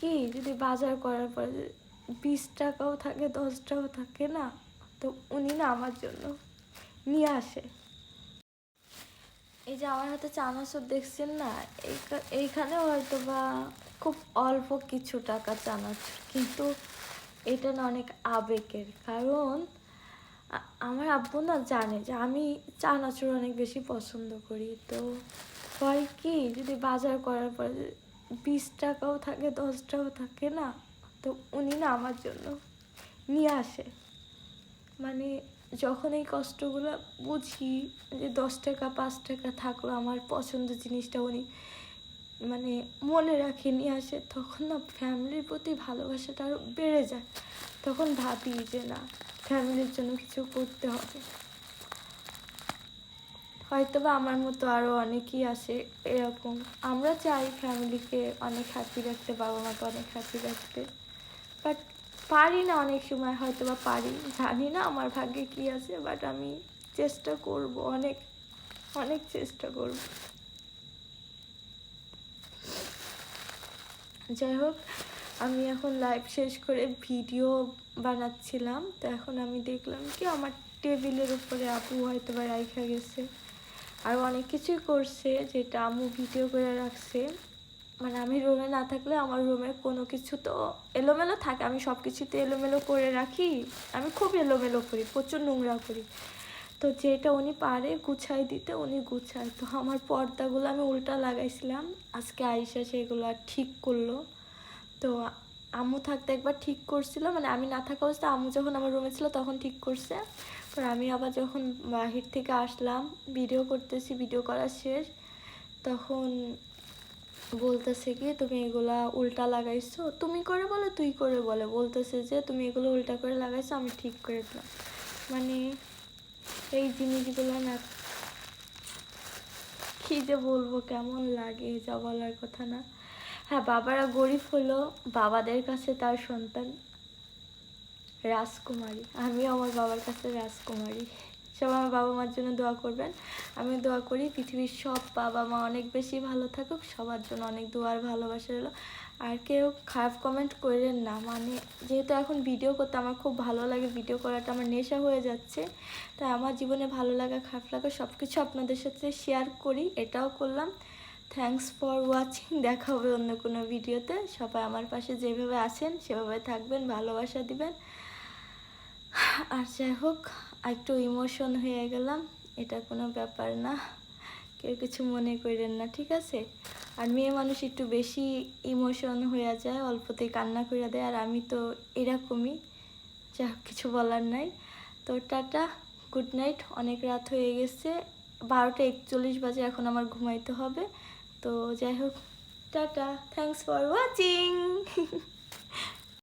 কি, যদি বাজার করার পরে বিশ টাকাও থাকে, দশ টাকাও থাকে না, তো উনি না আমার জন্য নিয়ে আসে। এই যে আমার হাতে চানাচুর দেখছেন না, এইখা- এইখানে হয়তো বা খুব অল্প কিছু টাকা চানাচুর, কিন্তু এটা না অনেক আবেগের। কারণ আমার আব্বু না জানে যে আমি চানাচুর অনেক বেশি পছন্দ করি, তো হয় কি, যদি বাজার করার পরে বিশ টাকাও থাকে, দশ টাকাও থাকে না। তো উনি না আমার জন্য নিয়ে আসে। মানে যখন এই কষ্টগুলো বুঝি যে দশ টাকা, পাঁচ টাকা থাকল আমার পছন্দ জিনিসটা উনি মানে মনে রাখে নিয়ে আসে, তখন না ফ্যামিলির প্রতি ভালোবাসাটা আরও বেড়ে যায়। তখন ভাবি যে না, ফ্যামিলির জন্য কিছু করতে হবে। হয়তো বা আমার মতো আরও অনেকেই আসে এরকম। আমরা চাই ফ্যামিলিকে অনেক হ্যাপি রাখতে বাবা মাকে অনেক হ্যাপি রাখতে। বাট পারি না অনেক সময় হয়তো বা পারি। জানি না আমার ভাগ্যে কী আছে বাট আমি চেষ্টা করব, অনেক অনেক চেষ্টা করব। যাই হোক, আমি এখন লাইভ শেষ করে ভিডিও বানাচ্ছিলাম। তো এখন আমি দেখলাম কি আমার টেবিলের উপরে আপু হয়তো বা রাইখা গেছে। আর অনেক কিছুই করছে, যেটা আম্মু ভিডিও করে রাখছে। মানে আমি রুমে না থাকলে আমার রুমে কোনো কিছু তো এলোমেলো থাকে, আমি সব কিছুতে এলোমেলো করে রাখি। আমি খুব এলোমেলো করি, প্রচুর নোংরা করি। তো যেটা উনি পারে গুছাই দিতে, উনি গুছায়। তো আমার পর্দাগুলো আমি উল্টা লাগাইছিলাম, আজকে আইসা সেগুলো ঠিক করল। তো আম্মু থাকতে একবার ঠিক করছিল মানে আমি না থাকা অবস্থা আম্মু যখন আমার রুমে ছিল তখন ঠিক করছে। পর আমি আবার যখন বাহির থেকে আসলাম ভিডিও করতেছি ভিডিও করা শেষ, তখন বলতেছে কি, তুমি এগুলা উল্টা লাগাইছো। তুমি করে বলো, তুই করে বলে। বলতেছে যে, তুমি এগুলো উল্টা করে লাগাইছো, আমি ঠিক করে দিলাম। মানে এই জিনিসগুলো না কি যে বলব, কেমন লাগে যা বলার কথা না। হ্যাঁ বাবারা গরিব হলো, বাবাদের কাছে তার সন্তান রাজকুমারী। আমিও আমার বাবার কাছে রাজকুমারী। সব আমার বাবা মার জন্য দোয়া করবেন। আমি দোয়া করি পৃথিবীর সব বাবা মা অনেক বেশি ভালো থাকুক, সবার জন্য অনেক দোয়ার ভালোবাসা রইল। আর কেউ খারাপ কমেন্ট করেন না মানে যেহেতু এখন ভিডিও করতে আমার খুব ভালো লাগে ভিডিও করাটা আমার নেশা হয়ে যাচ্ছে। তাই আমার জীবনে ভালো লাগা, খারাপ লাগা সব কিছু আপনাদের সাথে শেয়ার করি, এটাও করলাম। থ্যাঙ্কস ফর ওয়াচিং দেখা হবে অন্য কোনো ভিডিওতে। সবাই আমার পাশে যেভাবে আছেন, সেভাবে থাকবেন, ভালোবাসা দিবেন। আর যাই হোক, একটু ইমোশন হয়ে গেলাম। এটা কোনো ব্যাপার না। কেউ কিছু মনে করেন না, ঠিক আছে? আর মেয়ে মানুষ একটু বেশি ইমোশন হয়ে যায়, অল্পতেই কান্না করে দেয়। আর আমি তো এরকমই, যা কিছু বলার নাই। তো টাটা, গুড নাইট, অনেক রাত হয়ে গেছে। বারোটা একচল্লিশ বাজে এখন আমার ঘুমাইতে হবে। তো যাই হোক টাটা। Thanks for watching